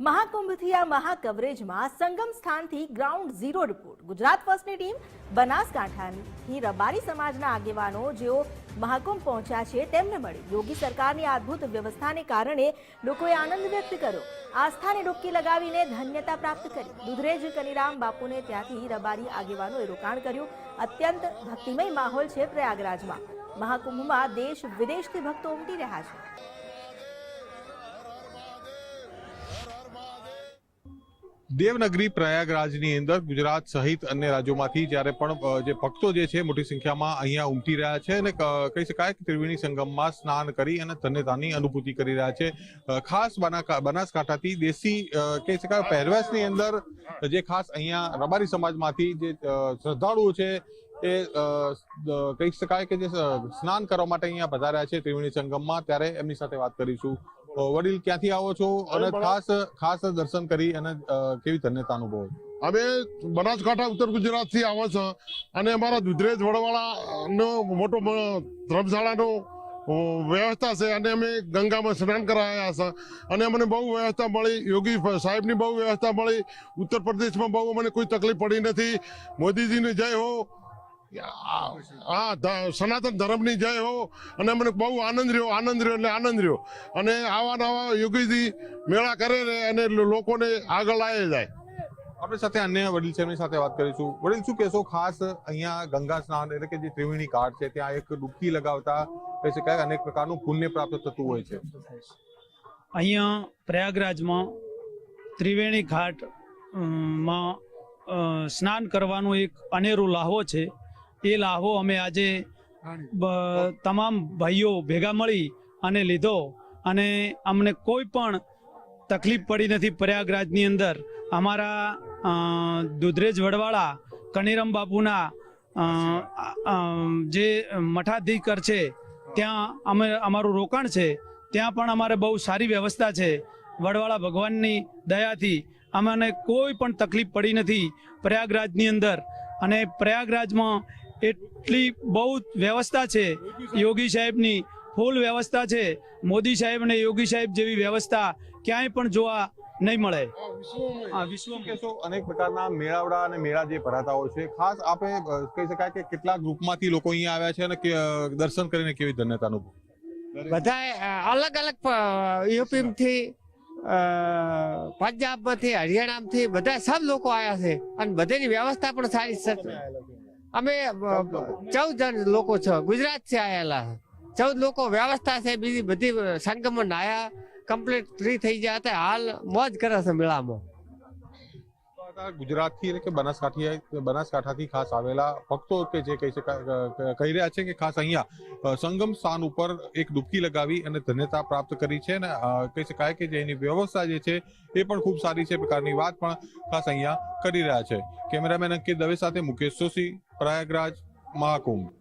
મહાકુંભથી આ મહાકવરેજમાં સંગમ સ્થાનથી ગ્રાઉન્ડ ઝીરો રિપોર્ટ. ગુજરાત ફર્સ્ટની ટીમ બનાસકાંઠાની રબારી સમાજના આગેવાનો જેઓ મહાકુંભ પહોંચ્યા છે, તેમને મળી. યોગી સરકારની અદ્ભુત વ્યવસ્થાને કારણે લોકોએ આનંદ વ્યક્ત કર્યો. આસ્થાને ડૂબકી લગાવીને ધન્યતા પ્રાપ્ત કરી. દુધરેજ કનીરામ બાપુને ત્યાંથી રબારી આગેવાનોએ રોકાણ કર્યું. અત્યંત ભક્તિમય માહોલ છે પ્રયાગરાજમાં. મહાકુંભમાં દેશ વિદેશથી ભક્તો ઉમટી રહ્યા છે. દેવનગરી પ્રયાગરાજની અંદર ગુજરાત સહિત અન્ય રાજ્યોમાંથી જ્યારે પણ જે ભક્તો જે છે મોટી સંખ્યામાં અહીંયા ઉમટી રહ્યા છે અને કહી શકાય કે ત્રિવેણી સંગમમાં સ્નાન કરી અને ધન્યતાની અનુભૂતિ કરી રહ્યા છે. ખાસ બનાસકાંઠાથી દેશી કહી શકાય પહેરવેશની અંદર જે ખાસ અહીંયા રબારી સમાજમાંથી જે શ્રદ્ધાળુઓ છે એ કહી શકાય કે જે સ્નાન કરવા માટે અહીંયા પધાર્યા છે ત્રિવેણી સંગમમાં. ત્યારે એમની સાથે વાત કરીશું. વડીલ ક્યાંથી આવો છો? અને ખાસ ખાસ દર્શન કરી અને કેવી ધન્યતા અનુભવો અમે બનાસકાંઠા ઉત્તર ગુજરાતથી આવો છો અને અમારા દુધરેજ વડવાળા નો મોટો ધર્મશાળાનો વ્યવસ્થા છે અને અમે ગંગામાં સ્નાન કરાયા છે. અને અમને બહુ વ્યવસ્થા મળી યોગી સાહેબની બહુ વ્યવસ્થા મળી. ઉત્તર પ્રદેશમાં બહુ અમને કોઈ તકલીફ પડી નથી. મોદીજીને જય હો. હા સનાતન ધર્મની જય હો. અને અમને બહુ આનંદ રહ્યો આનંદ રહ્યો એટલે આનંદ રહ્યો. અને આવા નવા યોગીજી મેળા કરે ને અને લોકોને આગળ લાવી જાય. આપણે સાથે અન્ય વડીલ છે એમની સાથે વાત કરીશું. વડીલ શું કહેશો ખાસ અહીંયા ગંગા સ્નાન એટલે કે જે ત્રિવેણી ઘાટ છે ત્યાં એક ડૂબકી લગાવતા કહી શકાય અનેક પ્રકારનું પુણ્ય પ્રાપ્ત થતું હોય છે. અહીંયા પ્રયાગરાજમાં ત્રિવેણી ઘાટમાં સ્નાન કરવાનો એક અનેરો લાહવો છે. એ લાહવો અમે આજે તમામ ભાઈઓ ભેગા મળી અને લીધો અને અમને કોઈ પણ તકલીફ પડી નથી પ્રયાગરાજની અંદર. અમારા દુધરેજ વડવાળા કનીરમ બાપુના જે મઠાધિકર છે ત્યાં અમે અમારું રોકાણ છે ત્યાં પણ અમારે બહુ સારી વ્યવસ્થા છે. વડવાળા ભગવાનની દયાથી અમને કોઈ પણ તકલીફ પડી નથી પ્રયાગરાજની અંદર. અને પ્રયાગરાજમાં એટલી બહુ વ્યવસ્થા છે યોગી સાહેબની ફૂલ વ્યવસ્થા છે. મોદી સાહેબ અને યોગી સાહેબ જેવી વ્યવસ્થા ક્યાંય પણ જોવા નહીં મળે. કહેશો? અનેક પ્રકારના મેળાવડા અને મેળા જે ભરાતા હોય છે ખાસ આપણે કહી શકાય કે કેટલા ગ્રુપમાંથી લોકો અહીંયા આવ્યા છે અને દર્શન કરીને કેવી ધન્યતા અનુભવ? બધા અલગ અલગ યુપી થી પંજાબમાંથી હરિયાણા થી બધા સબ લોકો આવ્યા છે. અને બધાની વ્યવસ્થા પણ સારી છે. અમે ચૌદ જણ લોકો છ, ગુજરાતથી આવેલા ચૌદ લોકો વ્યવસ્થા છે, બીજી બધી સંગમન આયા. કમ્પ્લીટ ફ્રી થઈ ગયા હતા. હાલ મોજ કરે છે મેળામાં. ગુજરાતથી એટલે કે બનાસકાંઠી, બનાસકાંઠાથી ખાસ આવેલા ભક્તો કે જે કહી શકાય કહી રહ્યા છે કે ખાસ અહીંયા સંગમ સ્થાન ઉપર એક ડૂબકી લગાવી અને ધન્યતા પ્રાપ્ત કરી છે અને કહી શકાય કે જે એની વ્યવસ્થા જે છે એ પણ ખૂબ સારી છે પ્રકારની વાત પણ ખાસ અહીંયા કરી રહ્યા છે. કેમેરામેન અંકિત દવે સાથે મુકેશ જોશી, પ્રયાગરાજ, મહાકુંભ.